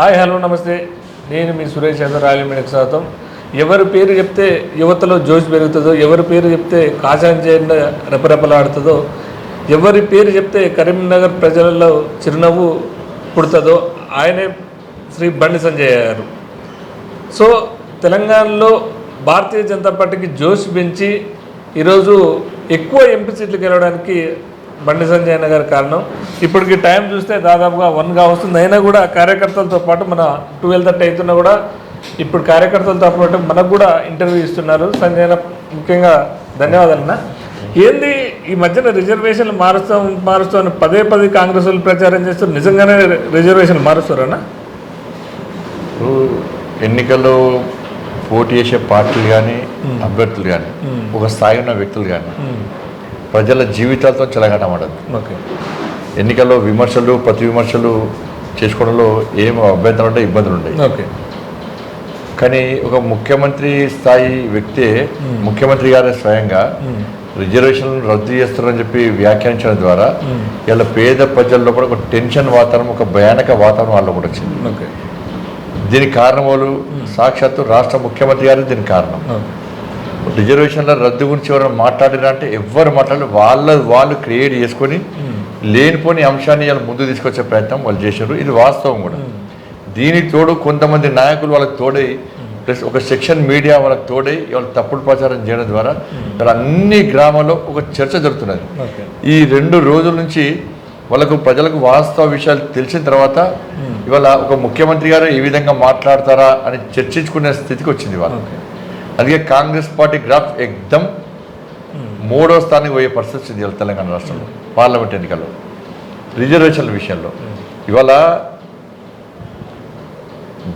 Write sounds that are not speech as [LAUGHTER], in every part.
Hi hello నమస్తే. నేను మీ Suresh Yadav royal మీడియాకి స్వాగతం. ఎవరి పేరు చెప్తే యువతలో జోష్ పెరుగుతుందో ఎవరి పేరు చెప్తే కాషాయం జెండా రెపరెపలాడుతుందో ఎవరి పేరు చెప్తే కరీంనగర్ ప్రజలలో చిరునవ్వు పుడుతుందో ఆయనే శ్రీ బండి సంజయ్ గారు. సో తెలంగాణలో భారతీయ జనతా పార్టీకి జోష్ పెంచి ఈరోజు ఎక్కువ ఎంపీ సీట్లు గెలవడానికి బండి సంజయ్ అన్న గారు కారణం. ఇప్పటికి టైం చూస్తే దాదాపుగా వన్గా వస్తుంది. అయినా కూడా కార్యకర్తలతో పాటు మన ట్వెల్వ్ థర్టీ అవుతున్నా కూడా ఇప్పుడు కార్యకర్తలతో పాటు మనకు కూడా ఇంటర్వ్యూ ఇస్తున్నారు. సంజయ్ ముఖ్యంగా ధన్యవాదాలన్నా ఏంది ఈ మధ్యన రిజర్వేషన్లు మారుస్తాం మారుస్తాం అని పదే పదే కాంగ్రెస్ వాళ్ళు ప్రచారం చేస్తారు నిజంగానే రిజర్వేషన్లు మారుస్తారన్నా ఇప్పుడు ఎన్నికల్లో పోటీ చేసే పార్టీలు కానీ అభ్యర్థులు కానీ ఒక స్థాయి ఉన్న వ్యక్తులు కానీ ప్రజల జీవితాలతో చెలగటమడదు ఓకే. ఎన్నికల్లో విమర్శలు ప్రతి విమర్శలు చేసుకోవడంలో ఏం అభ్యంతరం ఉంటే ఇబ్బందులు ఉంటాయి ఓకే. కానీ ఒక ముఖ్యమంత్రి స్థాయి వ్యక్తే ముఖ్యమంత్రి గారే స్వయంగా రిజర్వేషన్లు రద్దు చేస్తారని చెప్పి వ్యాఖ్యానించడం ద్వారా ఇలా పేద ప్రజల్లో కూడా ఒక టెన్షన్ వాతావరణం ఒక భయానక వాతావరణం వాళ్ళలో కూడా వచ్చింది. ఓకే. దీనికి కారణం వాళ్ళు సాక్షాత్తు రాష్ట్ర ముఖ్యమంత్రి గారే దీనికి కారణం. రిజర్వేషన్ల రద్దు గురించి ఎవరైనా మాట్లాడినా అంటే ఎవ్వరు మాట్లాడారు. వాళ్ళ వాళ్ళు క్రియేట్ చేసుకొని లేనిపోని అంశాన్ని ఇలా ముందు తీసుకొచ్చే ప్రయత్నం వాళ్ళు చేశారు. ఇది వాస్తవం కూడా. దీనికి తోడు కొంతమంది నాయకులు వాళ్ళకి తోడై ప్లస్ ఒక సెక్షన్ మీడియా వాళ్ళకి తోడై వాళ్ళు తప్పుడు ప్రచారం చేయడం ద్వారా ఇక్కడ అన్ని గ్రామాల్లో ఒక చర్చ జరుగుతున్నది. ఈ రెండు రోజుల నుంచి వాళ్ళకు ప్రజలకు వాస్తవ విషయాలు తెలిసిన తర్వాత ఇవాళ ఒక ముఖ్యమంత్రి గారు ఈ విధంగా మాట్లాడతారా అని చర్చించుకునే స్థితికి వచ్చింది వాళ్ళు అందుకే కాంగ్రెస్ పార్టీ గ్రాఫ్ ఎగ్దమ్ మూడో స్థానానికి పోయే పరిస్థితి వచ్చింది తెలంగాణ రాష్ట్రంలో పార్లమెంట్ ఎన్నికల్లో రిజర్వేషన్ల విషయంలో. ఇవాళ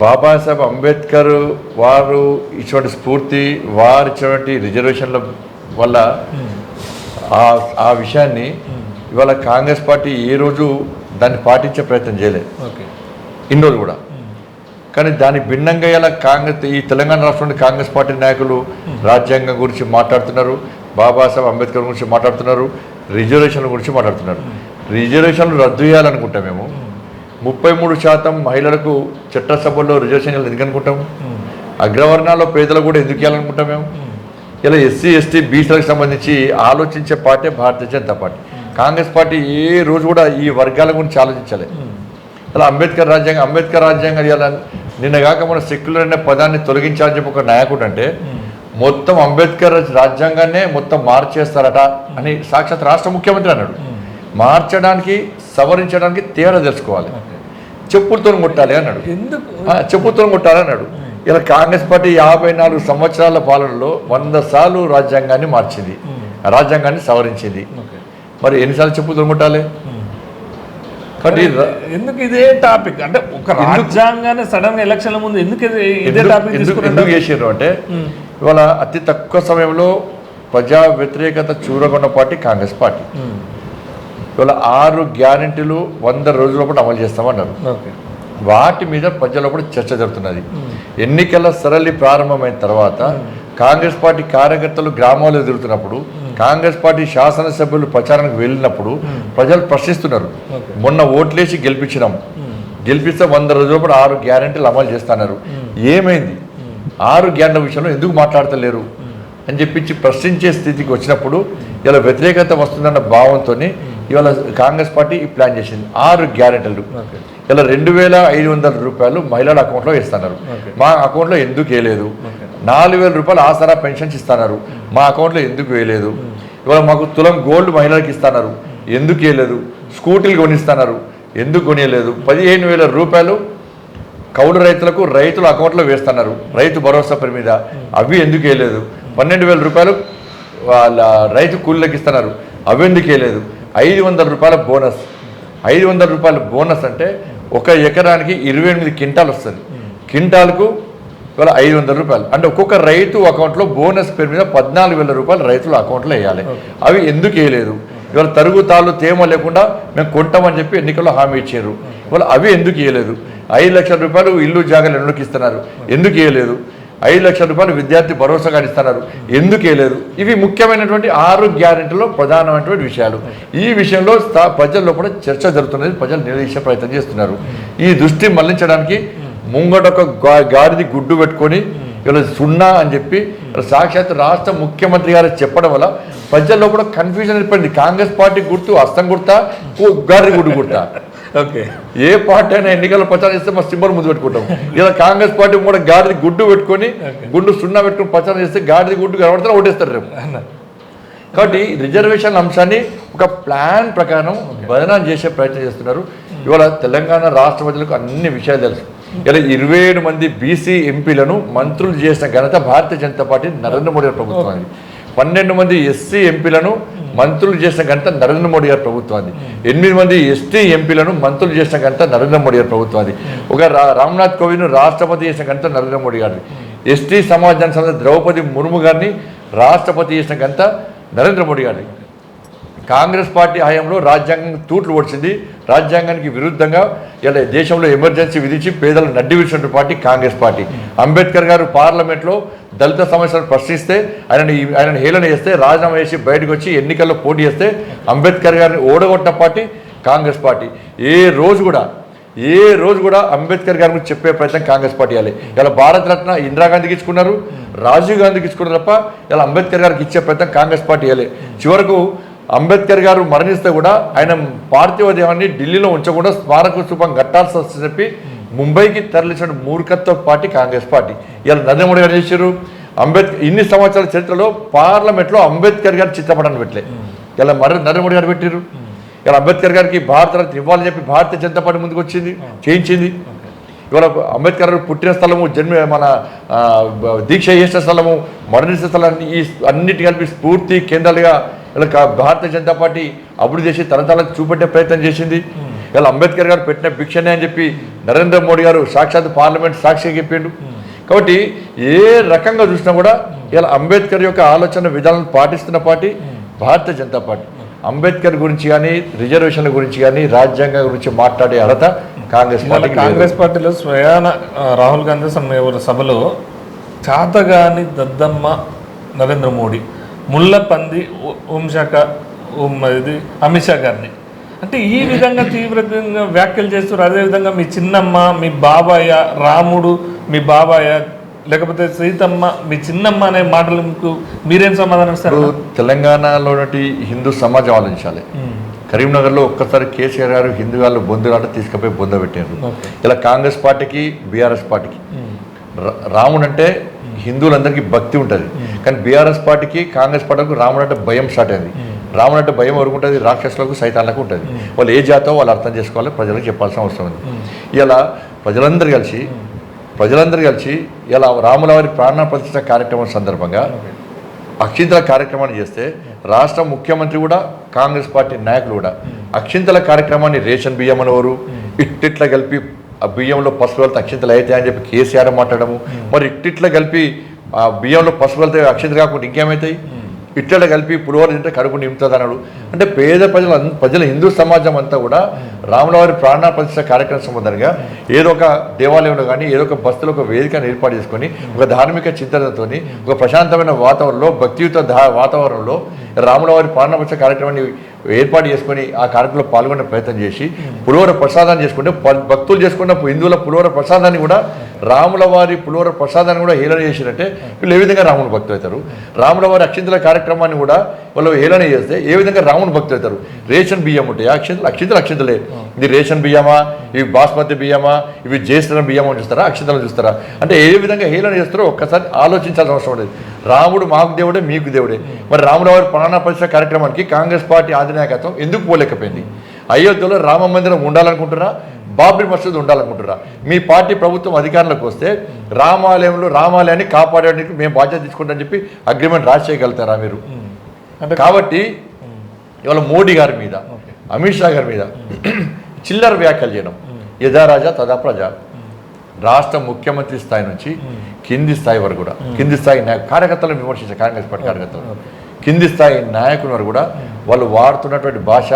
బాబాసాహెబ్ అంబేద్కర్ వారు ఇటువంటి స్ఫూర్తి వారు ఇచ్చినటువంటి రిజర్వేషన్ల వల్ల ఆ ఆ విషయాన్ని ఇవాళ కాంగ్రెస్ పార్టీ ఏ రోజు దాన్ని పాటించే ప్రయత్నం చేయలేదు. ఓకే. ఇన్ని రోజులు కూడా. కానీ దాని భిన్నంగా ఇలా కాంగ్రెస్ ఈ తెలంగాణ రాష్ట్రంలో కాంగ్రెస్ పార్టీ నాయకులు రాజ్యాంగం గురించి మాట్లాడుతున్నారు బాబాసాహెబ్ అంబేద్కర్ గురించి మాట్లాడుతున్నారు రిజర్వేషన్ల గురించి మాట్లాడుతున్నారు. రిజర్వేషన్లు రద్దు చేయాలనుకుంటాం మేము. ముప్పై మూడు శాతం మహిళలకు చట్టసభల్లో రిజర్వేషన్లు ఎందుకు అనుకుంటాం అగ్రవర్ణాల్లో పేదలు కూడా ఎందుకు ఇవ్వాలనుకుంటాం మేము? ఇలా ఎస్సీ ఎస్టీ బీసీలకు సంబంధించి ఆలోచించే party Bharatiya Janata party. Congress party ఏ రోజు కూడా ఈ వర్గాల గురించి ఆలోచించలేదు అలా అంబేద్కర్ రాజ్యాంగం అంబేద్కర్ రాజ్యాంగం ఇలా నిన్న కాక మన సెక్యులర్ అనే పదాన్ని తొలగించాలని చెప్పి ఒక నాయకుడు అంటే మొత్తం అంబేద్కర్ రాజ్యాంగాన్నే మొత్తం మార్చేస్తారట అని సాక్షాత్ రాష్ట్ర ముఖ్యమంత్రి అన్నాడు. మార్చడానికి సవరించడానికి తేడా తెలుసుకోవాలి. చెప్పులతో కొట్టాలి అన్నాడు. చెప్పులతో కొట్టాలి అన్నాడు. ఇలా కాంగ్రెస్ పార్టీ యాభై నాలుగు సంవత్సరాల పాలనలో వంద సార్లు రాజ్యాంగాన్ని మార్చింది. రాజ్యాంగాన్ని సవరించింది. మరి ఎన్నిసార్లు చెప్పులతో కొట్టాలి? ఎందుకు ఇదే టాపిక్ అంటే ఒక రాజ్యాంగాన్ని సడన్గా ఎలక్షన్ల ముందు ఎందుకు ఇది- టాపిక్ ఎందుకు చేసారు అంటే ఇవాళ అతి తక్కువ సమయంలో ప్రజా వ్యతిరేకత చూరగొన్న పార్టీ కాంగ్రెస్ పార్టీ. ఇవాళ ఆరు గ్యారెంటీలు వంద రోజుల పాటు అమలు చేస్తామన్నారు. వాటి మీద ప్రజల కూడా చర్చ జరుగుతున్నది. ఎన్నికల సరళి ప్రారంభమైన తర్వాత కాంగ్రెస్ పార్టీ కార్యకర్తలు గ్రామాల్లో తిరుగుతున్నప్పుడు కాంగ్రెస్ పార్టీ శాసనసభ్యులు ప్రచారానికి వెళ్ళినప్పుడు ప్రజలు ప్రశ్నిస్తున్నారు. మొన్న ఓట్లేసి గెలిపించినాం. గెలిపిస్తే వంద రోజుల పాటు ఆరు గ్యారెంటీలు అమలు చేస్తున్నారు ఏమైంది? ఆరు గ్యారెంటీల విషయంలో ఎందుకు మాట్లాడతలేరు? అని చెప్పించి ప్రశ్నించే స్థితికి వచ్చినప్పుడు ఇలా వ్యతిరేకత వస్తుందన్న భావంతో ఇవాళ కాంగ్రెస్ పార్టీ ఈ ప్లాన్ చేసింది. ఆరు గ్యారెంటీలు. ఇలా రెండు వేల ఐదు వందల రూపాయలు మహిళల అకౌంట్లో ఇస్తున్నారు. మా అకౌంట్లో ఎందుకు వేయలేదు. నాలుగు వేల రూపాయలు ఆసరా పెన్షన్స్ ఇస్తున్నారు. మా అకౌంట్లో ఎందుకు వేయలేదు? ఇవాళ మాకు తులం గోల్డ్ మహిళలకు ఇస్తున్నారు. ఎందుకు వేయలేదు? స్కూటీలు కొనిస్తున్నారు. ఎందుకు కొనియలేదు? పదిహేను వేల రూపాయలు కౌలు రైతులకు రైతుల అకౌంట్లో వేస్తున్నారు. రైతు భరోసా పరి మీద. అవి ఎందుకు వేయలేదు? పన్నెండు వేల రూపాయలు వాళ్ళ రైతు కూలీలకు ఇస్తున్నారు. అవి ఎందుకు వేయలేదు? ఐదు వందల రూపాయల బోనస్. ఐదు వందల రూపాయల బోనస్ అంటే ఒక ఎకరానికి ఇరవై ఎనిమిది క్వింటాల్ వస్తుంది. క్వింటాల్కు ఇవాళ ఐదు వందల రూపాయలు. అంటే ఒక్కొక్క రైతు అకౌంట్లో బోనస్ పేరు మీద పద్నాలుగు వేల రూపాయలు రైతుల అకౌంట్లో వేయాలి. అవి ఎందుకు వేయలేదు? ఇవాళ తరుగు తాళ్ళు తేమ లేకుండా మేము కొంటామని చెప్పి ఎన్నికల్లో హామీ ఇచ్చారు. ఇవాళ అవి ఎందుకు ఇవ్వలేదు ఐదు లక్షల రూపాయలు ఇల్లు జాగాలు ఎందుకు ఇస్తున్నారు? ఎందుకు ఇవ్వలేదు ఐదు లక్షల రూపాయలు విద్యార్థి భరోసాగా ఇస్తున్నారు. ఎందుకు వేయలేదు? ఇవి ముఖ్యమైనటువంటి ఆరు గ్యారెంటీలో ప్రధానమైనటువంటి విషయాలు. ఈ విషయంలో ప్రజల్లో కూడా చర్చ జరుగుతున్నది. ప్రజలు నిలదీసే ప్రయత్నం చేస్తున్నారు. ఈ దృష్టి మళ్ళించడానికి ముంగటొక గా- గాడిది గుడ్డు పెట్టుకొని ఇలా సున్నా అని చెప్పి సాక్షాత్ రాష్ట్ర ముఖ్యమంత్రి గారు చెప్పడం వల్ల ప్రజల్లో కూడా కన్ఫ్యూజన్ ఏర్పడింది. కాంగ్రెస్ పార్టీ గుర్తు అస్తం గుర్తా గు- గాడిది గుడ్డు గుర్తా. [LAUGHS] ఓకే. ఏ పార్టీ అయినా ఎన్నికల ప్రచారం చేస్తే మా సింబల్ ముందు పెట్టుకుంటాం. ఇలా కాంగ్రెస్ పార్టీ కూడా గాడిది గుడ్డు పెట్టుకొని గుడ్డు సున్నా పెట్టుకొని ప్రచారం చేస్తే గాడిది గుడ్డు కనబడితే ఓటేస్తారు రేపు. కాబట్టి రిజర్వేషన్ అంశాన్ని ఒక ప్లాన్ ప్రకారం బదనాలు చేసే ప్రయత్నం చేస్తున్నారు. ఇవాళ తెలంగాణ రాష్ట్ర ప్రజలకు అన్ని విషయాలు తెలుసు. ఇలా ఇరవై ఏడు మంది బీసీ ఎంపీలను మంత్రులు చేసిన ఘనత భారతీయ జనతా పార్టీ నరేంద్ర మోడీ గారి ప్రభుత్వానికి పన్నెండు మంది ఎస్సీ ఎంపీలను మంత్రులు చేసిన ఘనత నరేంద్ర మోడీ గారి ప్రభుత్వాన్ని ఎనిమిది మంది ఎస్టీ ఎంపీలను మంత్రులు చేసిన ఘనత నరేంద్ర మోడీ గారి ప్రభుత్వాన్ని ఒక రా- రామ్నాథ్ కోవింద్ రాష్ట్రపతి చేసిన ఘనత నరేంద్ర మోడీ గారిని ఎస్టీ సమాజానికి సంబంధించిన ద్రౌపది ముర్ము గారిని రాష్ట్రపతి చేసిన ఘనత నరేంద్ర మోడీ గారిని కాంగ్రెస్ పార్టీ హయాంలో రాజ్యాంగం తూట్లు ఓడిచింది రాజ్యాంగానికి విరుద్ధంగా ఇలా దేశంలో ఎమర్జెన్సీ విధించి పేదలను నడ్డి విడిచిన పార్టీ కాంగ్రెస్ పార్టీ. అంబేద్కర్ గారు పార్లమెంట్లో దళిత సమస్యలను ప్రశ్నిస్తే ఆయనని ఆయనను హేళన చేస్తే రాజీనామా చేసి బయటకు వచ్చి ఎన్నికల్లో పోటీ చేస్తే అంబేద్కర్ గారిని ఓడగొట్టిన పార్టీ కాంగ్రెస్ పార్టీ. ఏ రోజు కూడా ఏ రోజు కూడా అంబేద్కర్ గారి గురించి చెప్పే ప్రయత్నం కాంగ్రెస్ పార్టీ చేయాలి. ఇలా భారతరత్న ఇందిరాగాంధీకి ఇచ్చుకున్నారు రాజీవ్ గాంధీకి ఇచ్చుకున్నారు తప్ప ఇలా అంబేద్కర్ గారికి ఇచ్చే ప్రయత్నం కాంగ్రెస్ పార్టీ చేయాలి. చివరకు అంబేద్కర్ గారు మరణిస్తే కూడా ఆయన పార్థివ దేహాన్ని ఢిల్లీలో ఉంచకుండా స్మారక స్థూపం కట్టాల్సి వస్తుంది చెప్పి ముంబైకి తరలించిన మూర్ఖత్వ పార్టీ కాంగ్రెస్ పార్టీ. ఇలా నరేంద్ర మోడీ గారు చేశారు? అంబేద్కర్ ఇన్ని సంవత్సరాల చరిత్రలో పార్లమెంట్లో అంబేద్కర్ గారి చిత్రపటాన్ని పెట్టలే. ఇలా మరి నరేంద్ర మోడీ గారు పెట్టారు ఇలా అంబేద్కర్ గారికి భారతరత్న ఇవ్వాలని చెప్పి భారతీయ జనతా పార్టీ ముందుకు వచ్చింది చేయించింది. ఇవాళ అంబేద్కర్ గారు పుట్టిన స్థలము జన్మ మన దీక్ష చేసిన స్థలము మరణించిన స్థలాన్ని ఈ అన్నిటి కలిపి స్ఫూర్తి కేంద్రాలుగా ఇలా భారతీయ జనతా పార్టీ అభివృద్ధి చేసి తరతరాలకు చూపెట్టే ప్రయత్నం చేసింది. ఇలా అంబేద్కర్ గారు పెట్టిన భిక్షనే అని చెప్పి నరేంద్ర మోడీ గారు సాక్షాత్ పార్లమెంట్ సాక్షిగా చెప్పిండు. కాబట్టి ఏ రకంగా చూసినా కూడా ఇలా అంబేద్కర్ యొక్క ఆలోచన విధానాలను పాటిస్తున్న పార్టీ భారతీయ జనతా పార్టీ. అంబేద్కర్ గురించి కానీ రిజర్వేషన్ల గురించి కానీ రాజ్యాంగం గురించి మాట్లాడే అర్హత కాంగ్రెస్ పార్టీకి కాంగ్రెస్ పార్టీలో స్వయాన రాహుల్ గాంధీ సభలో చాతగాని దద్దమ్మ నరేంద్ర మోడీ. ముళ్ళపంది హోం- ఇది అమిత్ షా గారిని. అంటే ఈ విధంగా తీవ్రంగా వ్యాఖ్యలు చేస్తారు అదేవిధంగా మీ చిన్నమ్మ మీ బాబాయ్య రాముడు మీ బాబాయ్య లేకపోతే సీతమ్మ మీ చిన్నమ్మ అనే మాటలకు మీరేం సమాధానం ఇస్తారు? ఇప్పుడు తెలంగాణలో హిందూ సమాజం ఆలోచించాలి. కరీంనగర్లో ఒక్కసారి కేసీఆర్ గారు హిందూ వాళ్ళు బొందులాట తీసుకుపోయి బొంద పెట్టారు. ఇలా కాంగ్రెస్ పార్టీకి బీఆర్ఎస్ పార్టీకి. రా- రాముడు అంటే హిందువులందరికీ భక్తి ఉంటుంది. కానీ బీఆర్ఎస్ పార్టీకి కాంగ్రెస్ పార్టీకి రాముడు అంటే భయం స్టార్ట్ అయింది. రాముడు అంటే భయం ఎవరికి ఉంటుంది? రాక్షసులకు సైతాన్లకు ఉంటుంది. వాళ్ళు ఏ జాతో వాళ్ళు అర్థం చేసుకోవాలి ప్రజలకు చెప్పాల్సిన అవసరం ఉంది. ఇలా ప్రజలందరూ కలిసి ప్రజలందరూ కలిసి ఇలా రాముల వారి ప్రాణ ప్రతిష్ట కార్యక్రమం సందర్భంగా అక్షింతల కార్యక్రమాన్ని చేస్తే రాష్ట్ర ముఖ్యమంత్రి కూడా కాంగ్రెస్ పార్టీ నాయకులు కూడా అక్షింతల కార్యక్రమాన్ని రేషన్ బియ్యం అనేవారు ఇట్టిట్లా కలిపి ఆ బియ్యంలో పసుపు వెళ్తే అక్షింతలు అయితే అని చెప్పి కేసీఆర్ మాట్లాడము. మరి ఇట్టిట్లో కలిపి ఆ బియ్యంలో పసుపు వెళ్తే అక్షింతలు కాకుండా ఇంకేమవుతాయి? ఇట్లా కలిపి పులిహోర తింటే కడుపు నింపుతుంది అన్నాడు అంటే పేద ప్రజలు ప్రజల హిందూ సమాజం అంతా కూడా రాములవారి ప్రాణ ప్రతిష్ట కార్యక్రమం సంబంధంగా ఏదో ఒక దేవాలయంలో కానీ ఏదో ఒక బస్తులు ఒక వేదికను ఏర్పాటు చేసుకొని ఒక ధార్మిక చింతనతో ఒక ప్రశాంతమైన వాతావరణంలో భక్తియుత వాతావరణంలో రాములవారి ప్రాణ ప్రతిష్ట కార్యక్రమాన్ని ఏర్పాటు చేసుకొని ఆ కార్యక్రమంలో పాల్గొనే ప్రయత్నం చేసి పులిహోర ప్రసాదాన్ని చేసుకుంటే భక్తులు చేసుకున్న హిందువుల పులిహోర ప్రసాదాన్ని కూడా రాముల వారి పులిహోర ప్రసాదాన్ని కూడా హేళన చేసినట్టే వీళ్ళు ఏ విధంగా రాముని భక్తులు అవుతారు? రాముల వారి అక్షింతల కార్యక్రమాన్ని కూడా వాళ్ళు హేళన చేస్తే ఏ విధంగా రాముని భక్తులు అవుతారు? రేషన్ బియ్యం ఉంటాయి. అక్షింతలు అక్షింతలు అక్షింతలే. ఇది రేషన్ బియ్యమా? ఇవి బాస్మతి బియ్యమా? ఇవి జ్యేష్ఠ బియ్యమా అని చూస్తారా? అక్షింతలు చూస్తారా? అంటే ఏ విధంగా హేళన చేస్తారో ఒక్కసారి ఆలోచించాల్సిన అవసరం ఉండేది రాముడు మాకు దేవుడే మీకు దేవుడే. మరి రాముల వారి ప్రాణ పరిచయ కార్యక్రమానికి కాంగ్రెస్ పార్టీ అధినాయకత్వం ఎందుకు పోలేకపోయింది? అయోధ్యలో రామ మందిరం ఉండాలనుకుంటున్నారా బాబ్రీ మసీద్ ఉండాలనుకుంటున్నారా మీ పార్టీ ప్రభుత్వం అధికారంలోకి వస్తే రామాలయంలో రామాలయాన్ని కాపాడడానికి మేము బాధ్యత తీసుకుంటామని చెప్పి అగ్రిమెంట్ రాసి చేయగలుగుతారా మీరు? అంటే కాబట్టి ఇవాళ మోడీ గారి మీద అమిత్ షా గారి మీద చిల్లర వ్యాఖ్యలు చేయడం. యథా రాజా తదా ప్రజ. రాష్ట్ర ముఖ్యమంత్రి స్థాయి నుంచి కింది స్థాయి వరకు కూడా. కింది స్థాయి కార్యకర్తలను విమర్శించారు కాంగ్రెస్ పార్టీ కార్యకర్తలు. కింది స్థాయి నాయకుల వరకు కూడా వాళ్ళు వాడుతున్నటువంటి భాష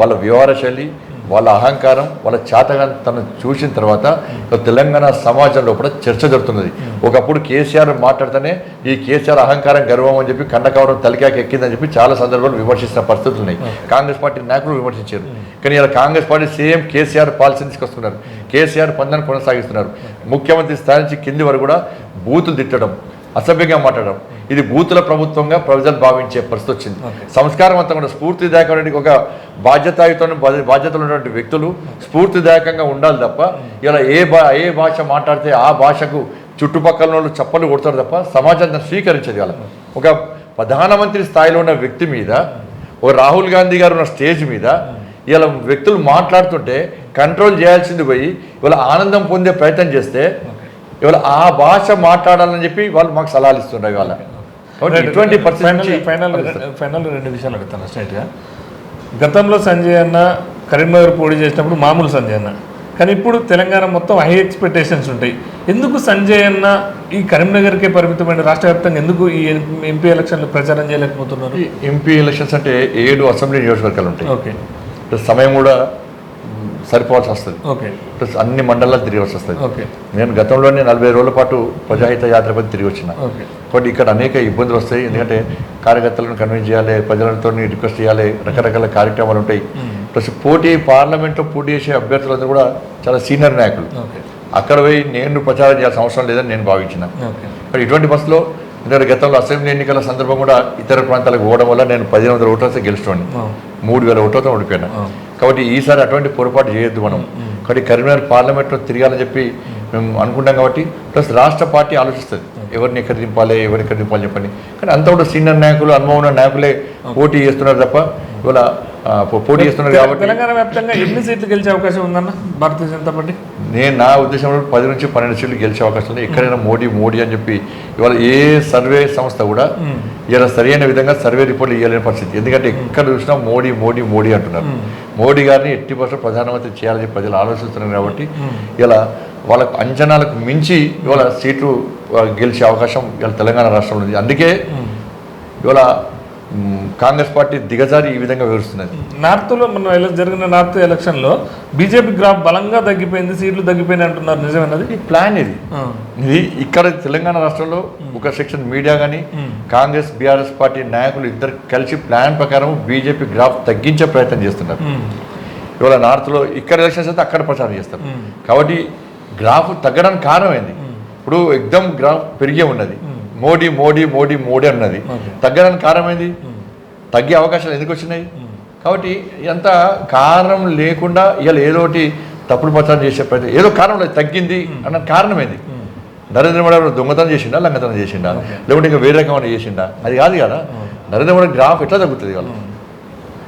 వాళ్ళ వ్యవహార శైలి వాళ్ళ అహంకారం వాళ్ళ చాతగాని తను చూసిన తర్వాత తెలంగాణ సమాజంలో కూడా చర్చ జరుగుతున్నది. ఒకప్పుడు కేసీఆర్ మాట్లాడితేనే ఈ కేసీఆర్ అహంకారం గర్వం అని చెప్పి కండకవరం తలికాకి ఎక్కిందని చెప్పి చాలా సందర్భాలు విమర్శిస్తున్న పరిస్థితులు ఉన్నాయి. కాంగ్రెస్ పార్టీ నాయకులు విమర్శించారు. కానీ ఇలా Congress party same KCR policy తీసుకొస్తున్నారు కేసీఆర్ పందాన్ని కొనసాగిస్తున్నారు. ముఖ్యమంత్రి స్థాయి నుంచి కింది వరకు కూడా బూతులు తిట్టడం. అసభ్యంగా మాట్లాడడం. ఇది బూతుల ప్రభుత్వంగా ప్రజలు భావించే పరిస్థితి వచ్చింది. సంస్కారవంతంగా కూడా స్ఫూర్తిదాయకమైన ఒక బాధ్యతాయుత బాధ్యతలు ఉన్నటువంటి వ్యక్తులు స్ఫూర్తిదాయకంగా ఉండాలి తప్ప ఇలా ఏ భా ఏ భాష మాట్లాడితే ఆ భాషకు చుట్టుపక్కల వాళ్ళు చప్పలు కొడతారు తప్ప సమాజం దాన్ని స్వీకరించదు వాళ్ళ ఒక ప్రధానమంత్రి స్థాయిలో ఉన్న వ్యక్తి మీద ఒక రాహుల్ గాంధీ గారు ఉన్న స్టేజ్ మీద ఇలా వ్యక్తులు మాట్లాడుతుంటే కంట్రోల్ చేయాల్సింది పోయి ఇవాళ ఆనందం పొందే ప్రయత్నం చేస్తే ఇవాళ ఆ భాష మాట్లాడాలని చెప్పి వాళ్ళు మాకు సలహాలు ఇస్తుండే వాళ్ళ కాబట్టి ఇటువంటి ఫైనల్ ఫైనల్ రెండు విషయాలు అడుగుతాను స్ట్రైట్గా గతంలో సంజయ్ అన్న కరీంనగర్ పోటీ చేసినప్పుడు మామూలు సంజయ్ అన్న. కానీ ఇప్పుడు తెలంగాణ మొత్తం హై ఎక్స్పెక్టేషన్స్ ఉంటాయి. ఎందుకు సంజయ్ అన్న ఈ కరీంనగర్కే పరిమితమైన రాష్ట్ర వ్యాప్తంగా ఎందుకు ఈ ఎంపీ ఎలక్షన్లు ప్రచారం చేయలేకపోతున్నారు? ఎంపీ ఎలక్షన్స్ అంటే ఏడు అసెంబ్లీ నియోజకవర్గాలు ఉంటాయి. ఓకే. సమయం కూడా సరిపోవాల్సి వస్తుంది. ఓకే. ప్లస్ అన్ని మండలాలు తిరిగాల్సి వస్తుంది ఓకే. నేను గతంలోనే నలభై రోజుల పాటు ప్రజాహిత యాత్రపతి తిరిగి వచ్చిన. కాబట్టి ఇక్కడ అనేక ఇబ్బందులు వస్తాయి. ఎందుకంటే కార్యకర్తలను కన్విన్స్ చేయాలి ప్రజలతో రిక్వెస్ట్ చేయాలి రకరకాల కార్యక్రమాలు ఉంటాయి. ప్లస్ పోటీ పార్లమెంట్లో పోటీ చేసే అభ్యర్థులందరూ కూడా చాలా సీనియర్ నాయకులు. అక్కడ పోయి నేను ప్రచారం చేయాల్సిన అవసరం లేదని నేను భావించిన. మరి ఇటువంటి బస్సులో ఎందుకంటే గతంలో అసెంబ్లీ ఎన్నికల సందర్భం కూడా ఇతర ప్రాంతాలకు పోవడం వల్ల నేను పదిహేను వందల ఓట్లతో గెలుచుకోండి మూడు వేల ఓట్లతో ఓడిపోయాను. కాబట్టి ఈసారి అటువంటి పొరపాటు చేయొద్దు మనం. కాబట్టి కరీంనగర్ పార్లమెంట్లో తిరగాలని చెప్పి మేము అనుకుంటాం కాబట్టి ప్లస్ రాష్ట్ర పార్టీ ఆలోచిస్తుంది. ఎవరిని ఎక్కడ దింపాలి ఎవరిని ఎక్కడ దింపాలి చెప్పండి. కానీ అంతా కూడా సీనియర్ నాయకులు అనుభవం ఉన్న నాయకులే పోటీ చేస్తున్నారు తప్ప ఇవాళ పోటీ చేస్తున్నారు కాబట్టి తెలంగాణ వ్యాప్తంగా ఎన్ని సీట్లు గెలిచే అవకాశం ఉందన్న భారతీయ జనతా పార్టీ? నేను నా ఉద్దేశంలో పది నుంచి పన్నెండు సీట్లు గెలిచే అవకాశం ఉంది. ఎక్కడైనా మోడీ మోడీ అని చెప్పి ఇవాళ ఏ సర్వే సంస్థ కూడా ఇలా సరైన విధంగా సర్వే రిపోర్ట్లు ఇవ్వలేని పరిస్థితి. ఎందుకంటే ఎక్కడ చూసినా మోడీ మోడీ మోడీ అంటున్నారు. మోడీ గారిని ఎట్టి పర్సెంట్ ప్రధానమంత్రి చేయాలని ప్రజలు ఆలోచిస్తున్నారు కాబట్టి ఇలా వాళ్ళకు అంచనాలకు మించి ఇవాళ సీట్లు గెలిచే అవకాశం ఇవాళ తెలంగాణ రాష్ట్రంలో ఉంది. అందుకే ఇవాళ కాంగ్రెస్ పార్టీ దిగజారి ఈ విధంగా వివరిస్తున్నది. నార్త్లో మన ఎల- జరిగిన నార్త్ ఎలక్షన్లో బీజేపీ గ్రాఫ్ బలంగా తగ్గిపోయింది సీట్లు తగ్గిపోయినాయి అంటున్నారు. నిజమేనది? ప్లాన్ ఇది. ఇది ఇక్కడ తెలంగాణ రాష్ట్రంలో ఒక సెక్షన్ మీడియా కానీ కాంగ్రెస్ బీఆర్ఎస్ పార్టీ నాయకులు ఇద్దరు కలిసి ప్లాన్ ప్రకారం బీజేపీ గ్రాఫ్ తగ్గించే ప్రయత్నం చేస్తున్నారు. ఇవాళ నార్త్లో ఇక్కడ ఎలక్షన్స్ అయితే అక్కడ ప్రచారం చేస్తారు. కాబట్టి గ్రాఫ్ తగ్గడానికి కారణం ఏంది? ఇప్పుడు ఎగ్దమ్ గ్రాఫ్ పెరిగే ఉన్నది. మోడీ మోడీ మోడీ మోడీ అన్నది. తగ్గడానికి కారణం ఏంది తగ్గే అవకాశాలు ఎందుకు వచ్చినాయి? కాబట్టి ఎంత కారణం లేకుండా ఇవాళ ఏదో ఒకటి తప్పుడు ప్రచారం చేసే ప్రయత్నం ఏదో కారణం లేదు తగ్గింది అన్న కారణం ఏంది నరేంద్ర మోడీ దొంగతనం చేసిండా లంగతనం చేసిండా? లేకుంటే ఇంకా వేరే రకమైన చేసిండా? అది కాదు కదా. నరేంద్ర మోడీ గ్రాఫ్ ఎట్లా తగ్గుతుంది వాళ్ళు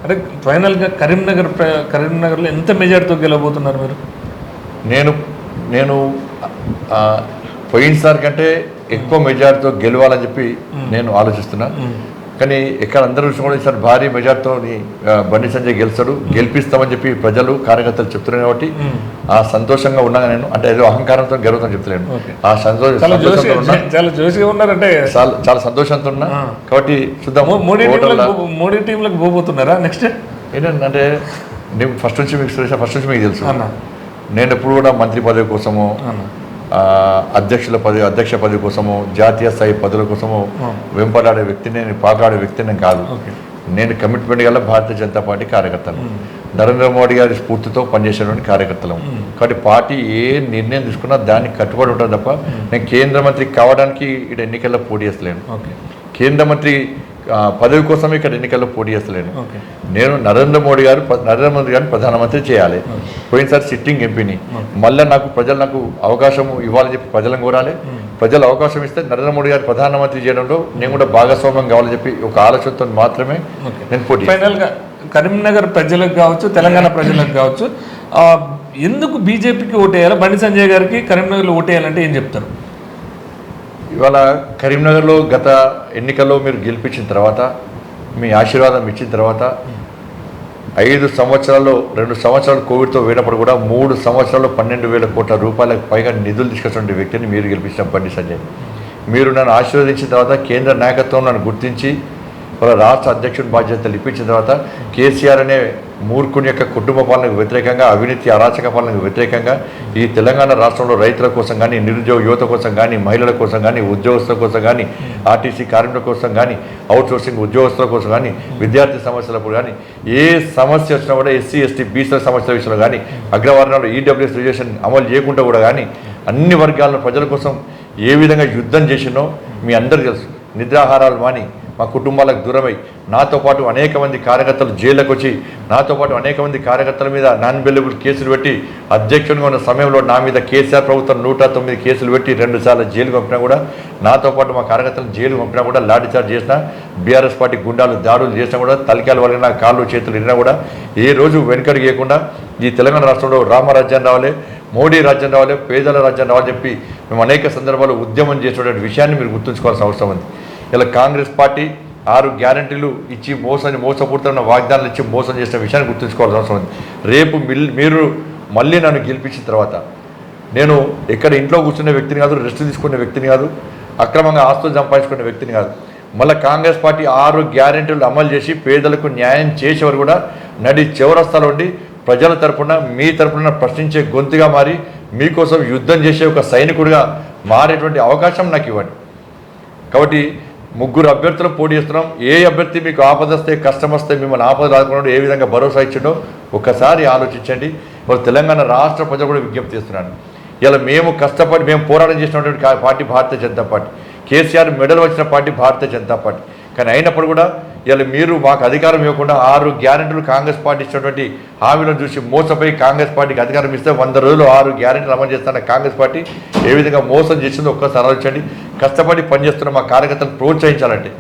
అంటే ఫైనల్గా కరీంనగర్ కరీంనగర్లో ఎంత మెజార్టీతో గెలవబోతున్నారు మీరు? నేను నేను పోయినసారి కంటే ఎక్కువ మెజార్టీతో గెలవాలని చెప్పి నేను ఆలోచిస్తున్నా. కానీ ఎక్కడ అందరూ చూసినా కూడా ఈసారి భారీ మెజార్టీతో బండి సంజయ్ గెలుస్తాడు. గెలిపిస్తామని చెప్పి ప్రజలు కార్యకర్తలు చెప్తున్నారు కాబట్టి ఆ సంతోషంగా ఉన్నా నేను. అంటే ఏదో అహంకారంతో గెలుగుతాను చెప్తలేను. Okay. ఆ సంతోష చాలా సంతోషంతో ఉన్నా. [LAUGHS] కాబట్టి చూద్దాం. మో- మోడీ టీంలకు పోబోతున్నారా నెక్స్ట్? ఏంటంటే నేను ఫస్ట్ నుంచి మీకు ఫస్ట్ నుంచి మీకు తెలుసు. నేను ఎప్పుడు కూడా మంత్రి పదవి కోసము అధ్యక్షుల పదవి అధ్యక్ష పదవి కోసము జాతీయ స్థాయి పదవుల కోసము వెంపలాడే వ్యక్తిని నేను పాకాడే వ్యక్తిని నేను కాదు నేను కమిట్మెంట్ గల భారతీయ జనతా పార్టీ కార్యకర్తను. నరేంద్ర మోడీ గారి స్ఫూర్తితో పనిచేసేటువంటి కార్యకర్తలం. కాబట్టి పార్టీ ఏ నిర్ణయం తీసుకున్నా దానికి కట్టుబడి ఉంటుంది తప్ప నేను కేంద్ర మంత్రి కావడానికి ఇక్కడ ఎన్నికల్లో పోటీ చేస్తలేను. కేంద్ర మంత్రి పదవి కోసం ఇక్కడ ఎన్నికల్లో పోటీ చేస్తలేను. నేను నరేంద్ర మోడీ గారు నరేంద్ర మోదీ గారిని ప్రధానమంత్రి చేయాలి. పోయినసారి సిట్టింగ్ ఎంపీని. మళ్ళీ నాకు ప్రజలు నాకు అవకాశం ఇవ్వాలని చెప్పి ప్రజలను కోరాలి. ప్రజలు అవకాశం ఇస్తే నరేంద్ర మోడీ గారు ప్రధానమంత్రి చేయడంలో నేను కూడా భాగస్వామ్యం కావాలని చెప్పి ఒక ఆలోచనతో మాత్రమే. నేను పోటీ చేస్తాను. ఫైనల్గా కరీంనగర్ ప్రజలకు కావచ్చు తెలంగాణ ప్రజలకు కావచ్చు ఎందుకు బీజేపీకి ఓటేయాలి? బండి సంజయ్ గారికి కరీంనగర్లో ఓటేయాలంటే ఏం చెప్తారు? ఇవాళ కరీంనగర్లో గత ఎన్నికల్లో మీరు గెలిపించిన తర్వాత మీ ఆశీర్వాదం ఇచ్చిన తర్వాత ఐదు సంవత్సరాల్లో రెండు సంవత్సరాలు కోవిడ్తో పోయినప్పుడు కూడా మూడు సంవత్సరాల్లో పన్నెండు వేల కోట్ల రూపాయలకు పైగా నిధులు తీసుకొచ్చిన వ్యక్తిని మీరు గెలిపించిన బండి సంజయ్. మీరు నన్ను ఆశీర్వదించిన తర్వాత కేంద్ర నాయకత్వం నన్ను గుర్తించి మన రాష్ట్ర అధ్యక్షుడి బాధ్యతలు ఇప్పించిన తర్వాత కేసీఆర్ అనే మూర్ఖుని యొక్క కుటుంబ పాలనకు వ్యతిరేకంగా అవినీతి అరాచక పాలనకు వ్యతిరేకంగా ఈ తెలంగాణ రాష్ట్రంలో రైతుల కోసం కానీ నిరుద్యోగ యువత కోసం కానీ మహిళల కోసం కానీ ఉద్యోగస్తుల కోసం కానీ ఆర్టీసీ కార్మికుల కోసం కానీ అవుట్సోర్సింగ్ ఉద్యోగస్తుల కోసం కానీ విద్యార్థి సమస్యలప్పుడు కానీ ఏ సమస్య వచ్చినా కూడా ఎస్సీ ఎస్టీ బీసీల సమస్యల విషయంలో కానీ అగ్రవర్ణంలో ఈడబ్ల్యూఎస్ రిజర్వేషన్ అమలు చేయకుండా కూడా కానీ అన్ని వర్గాల ప్రజల కోసం ఏ విధంగా యుద్ధం చేసినో మీ అందరికీ తెలుసు. నిద్రాహారాలు మాని మా కుటుంబాలకు దూరమై నాతో పాటు అనేక మంది కార్యకర్తలు జైళ్ళకు వచ్చి నాతో పాటు అనేక మంది కార్యకర్తల మీద నాన్ బెల్లబుల్ కేసులు పెట్టి అధ్యక్షునిగా ఉన్న సమయంలో నా మీద కేసీఆర్ ప్రభుత్వం నూట తొమ్మిది కేసులు పెట్టి రెండు సార్లు జైలు పంపినా కూడా నాతో పాటు మా కార్యకర్తలు జైలు పంపినా కూడా లాఠీ చార్జ్ చేసిన బీఆర్ఎస్ పార్టీ గుండాలు దాడులు చేసినా కూడా తలికాలు వలన కాళ్ళు చేతులు ఇరినా కూడా ఏ రోజు వెనుకడు గీయకుండా ఈ తెలంగాణ రాష్ట్రంలో రామరాజ్యం రావాలి. మోడీ రాజ్యం రావాలి పేదల రాజ్యం రావాలి చెప్పి మేము అనేక సందర్భాల్లో ఉద్యమం చేసేటువంటి విషయాన్ని మీరు గుర్తుంచుకోవాల్సిన అవసరం ఉంది. ఇలా కాంగ్రెస్ పార్టీ ఆరు గ్యారంటీలు ఇచ్చి మోసం మోసపూరితమైన వాగ్దానాలు ఇచ్చి మోసం చేసిన విషయాన్ని గుర్తుంచుకోవాల్సిన అవసరం ఉంది. రేపు మిల్ మీరు మళ్ళీ నన్ను గెలిపించిన తర్వాత నేను ఎక్కడ ఇంట్లో కూర్చునే వ్యక్తిని కాదు రెస్ట్ తీసుకునే వ్యక్తిని కాదు అక్రమంగా ఆస్తులు సంపాదించుకునే వ్యక్తిని కాదు. మళ్ళీ కాంగ్రెస్ పార్టీ ఆరు గ్యారెంటీలు అమలు చేసి పేదలకు న్యాయం చేసేవారు కూడా నడి చివరస్థలో ఉండి ప్రజల తరపున మీ తరపున ప్రశ్నించే గొంతుగా మారి మీకోసం యుద్ధం చేసే ఒక సైనికుడిగా మారేటువంటి అవకాశం నాకు ఇవ్వండి. కాబట్టి ముగ్గురు అభ్యర్థులు పోటీ చేస్తున్నాం. ఏ అభ్యర్థి మీకు ఆపద వస్తే కష్టం వస్తే మిమ్మల్ని ఆపద రాకుండా ఏ విధంగా భరోసా ఇచ్చిండో ఒక్కసారి ఆలోచించండి. మరి తెలంగాణ రాష్ట్ర ప్రజలు కూడా విజ్ఞప్తి చేస్తున్నాను ఇలా మేము కష్టపడి మేము పోరాటం చేసినటువంటి party Bharatiya Janata party. KCR medal వచ్చిన పార్టీ భారతీయ జనతా పార్టీ. కానీ అయినప్పుడు కూడా ఇలా మీరు మాకు అధికారం ఇవ్వకుండా ఆరు గ్యారెంటీలు కాంగ్రెస్ పార్టీ ఇచ్చినటువంటి హామీలను చూసి మోసపోయి కాంగ్రెస్ పార్టీకి అధికారం ఇస్తే వంద రోజులు ఆరు గ్యారెంటీలు అమలు చేస్తున్న కాంగ్రెస్ పార్టీ ఏ విధంగా మోసం చేసిందో ఒక్కసారి ఆలోచించండి. కష్టపడి పనిచేస్తున్న మా కార్యకర్తలను ప్రోత్సహించాలంటే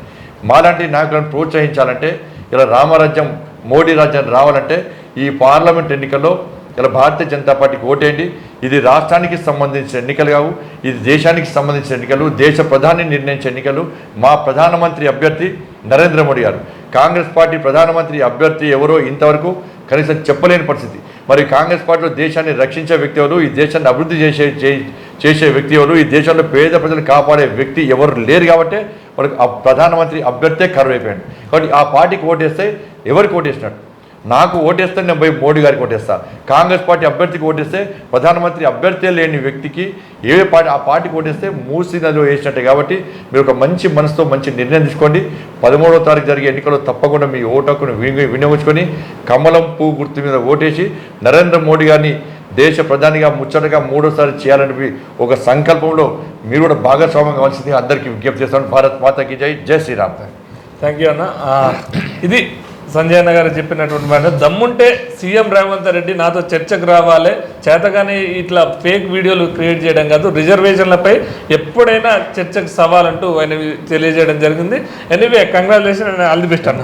మాలాంటి నాయకులను ప్రోత్సహించాలంటే ఇలా రామరాజ్యం మోడీ రాజ్యాన్ని రావాలంటే ఈ పార్లమెంట్ ఎన్నికల్లో ఇలా భారతీయ జనతా పార్టీకి ఓటేయండి. ఇది రాష్ట్రానికి సంబంధించిన ఎన్నికలు కావు ఇది దేశానికి సంబంధించిన ఎన్నికలు దేశ ప్రధాని నిర్ణయించే ఎన్నికలు. మా ప్రధానమంత్రి అభ్యర్థి నరేంద్ర మోడీ గారు. కాంగ్రెస్ పార్టీ ప్రధానమంత్రి అభ్యర్థి ఎవరో ఇంతవరకు కనీసం చెప్పలేని పరిస్థితి. మరి కాంగ్రెస్ పార్టీలో దేశాన్ని రక్షించే వ్యక్తి ఎవరు? ఈ దేశాన్ని అభివృద్ధి చేసే చే- చేసే వ్యక్తి ఎవరు? ఈ దేశంలో పేద ప్రజలు కాపాడే వ్యక్తి ఎవరు లేరు కాబట్టి వాళ్ళకి ఆ ప్రధానమంత్రి అభ్యర్థే కరువైపోయాడు. కాబట్టి ఆ పార్టీకి ఓటేస్తే ఎవరికి ఓటేసినట్టు నాకు ఓటేస్తే నేను పోయి మోడీ గారికి ఓటేస్తా. కాంగ్రెస్ పార్టీ అభ్యర్థికి ఓటేస్తే ప్రధానమంత్రి అభ్యర్థి లేని వ్యక్తికి ఏ పార్టీ ఆ పార్టీకి ఓటేస్తే మూసి నదిలో వేసినట్టే. కాబట్టి మీరు ఒక మంచి మనసుతో మంచి నిర్ణయం తీసుకోండి. పదమూడవ తారీఖు జరిగే ఎన్నికల్లో తప్పకుండా మీ ఓటకును విని- వినియోగించుకొని కమలం పువ్వు గుర్తు మీద ఓటేసి నరేంద్ర మోడీ గారిని దేశ ప్రధానిగా ముచ్చటగా మూడోసారి చేయాలని ఒక సంకల్పంలో మీరు కూడా భాగస్వామ్యం కావాల్సింది అందరికీ విజ్ఞప్తి చేస్తాను. భారత్ మాతకి జై జై శ్రీరామ్. థ్యాంక్ యూ అన్న. ఇది సంజయ్ అన్న గారు చెప్పినటువంటి మాట దమ్ముంటే సీఎం రేవంత్ రెడ్డి నాతో చర్చకు రావాలి. చేతగానే ఇట్లా ఫేక్ వీడియోలు క్రియేట్ చేయడం కాదు రిజర్వేషన్లపై ఎప్పుడైనా చర్చకు సవాలంటూ ఆయన తెలియజేయడం జరిగింది. Anyway congratulation all the best అన్న.